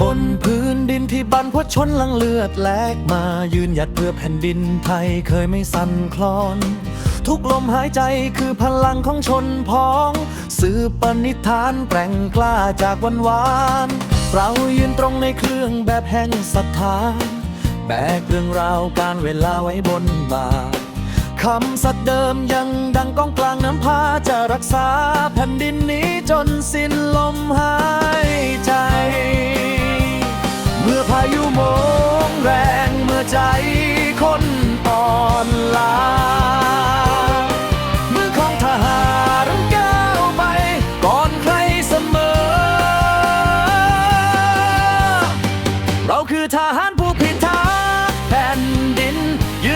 บนพื้นดินที่บรรพชนลังเลือดแลกมายืนหยัดเพื่อแผ่นดินไทยเคยไม่สั่นคลอน ทุกลมหายใจคือพลังของชนพ้อง สืบปณิธานแปร่งกล้าจากวันวาน เรายืนตรงในเครื่องแบบแห่งศรัทธาแบกเรื่องราวการเวลาไว้บนบ่าคำสัตย์เดิมยังดังก้องกลางน้ำพาจะรักษาแผ่นดินนี้จนสิ้นลมหาย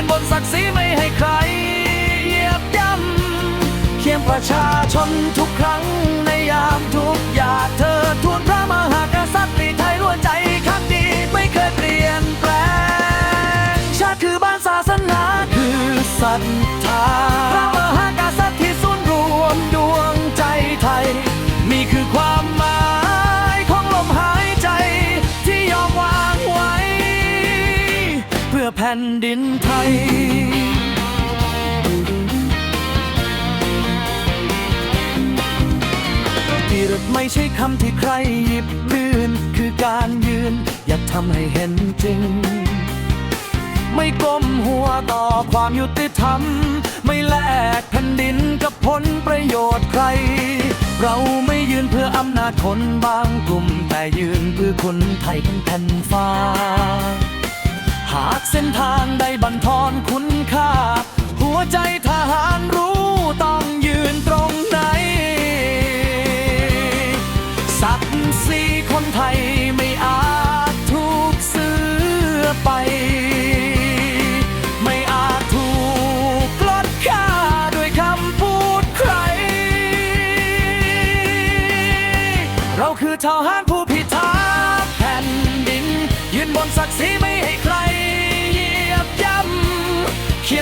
นบนศักดิ์ศรีไม่ให้ใครเหยียบย่ำเคียงประชาชนทุกครั้งในยามทุกอยาดเธอทูลพระมหากษัตริย์ไทยล้วนใจข้างดีไม่เคยเปลี่ยนแปลง ชาติคือบ้านศาสนาคือศรั แผ่นดินไทยีรถไม่ใช่คำที่ใครหยิบลื่น คือการยืน อย่าทำให้เห็นจริง ไม่ก้มหัวต่อความยุติธรรม ไม่แลกแผ่นดินกับผลประโยชน์ใคร เราไม่ยืนเพื่ออำนาจคนบางกลุ่ม แต่ยืนเพื่อคนไทยทั้งแผ่นฟ้า หากเส้นทางใดบันทอนคุณค่า หัวใจทหารรู้ต้องยืนตรงไหน ศักดิ์ศรีคนไทยไม่อาจถูกซื้อไป ไม่อาจถูกลดค่าด้วยคำพูดใคร เราคือทหาร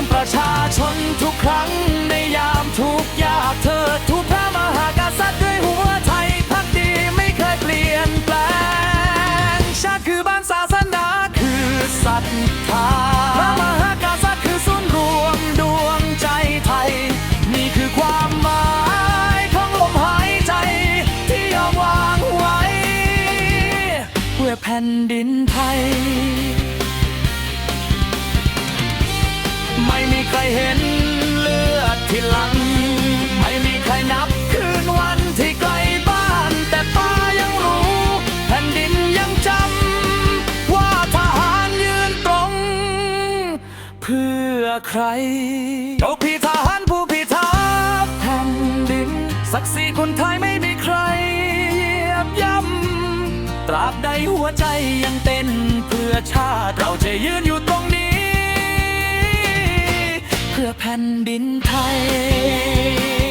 เคียงประชาชนทุกครั้ง ในยามทุกยากเธอทุกพระมหากษัตริย์ด้วยหัวใจพักดีไม่เคยเปลี่ยนแปลง ชาติคือบ้านศาสนาคือศรัทธาพระมหากษัตริย์คือศูนย์รวมดวงใจไทย นี่คือความหมายของลมหายใจที่ยอมวางไว้ เพื่อแผ่นดินไทย ใครเห็นเลือดที่หลัง ไม่มีใครนับคืนวันที่ไกลบ้าน แต่ป้ายังรู้แผ่นดินยังจำ ว่าทหารยืนตรง เพื่อใครเจ้าพี่ทหารผู้พิทักษ์แผ่นดิน ศักดิ์ศรีคนไทยไม่มีใครเหยียบย่ำตราบใดหัวใจยังเต้นเพื่อชาติ เราจะยืนอยู่ แผ่นดินไทย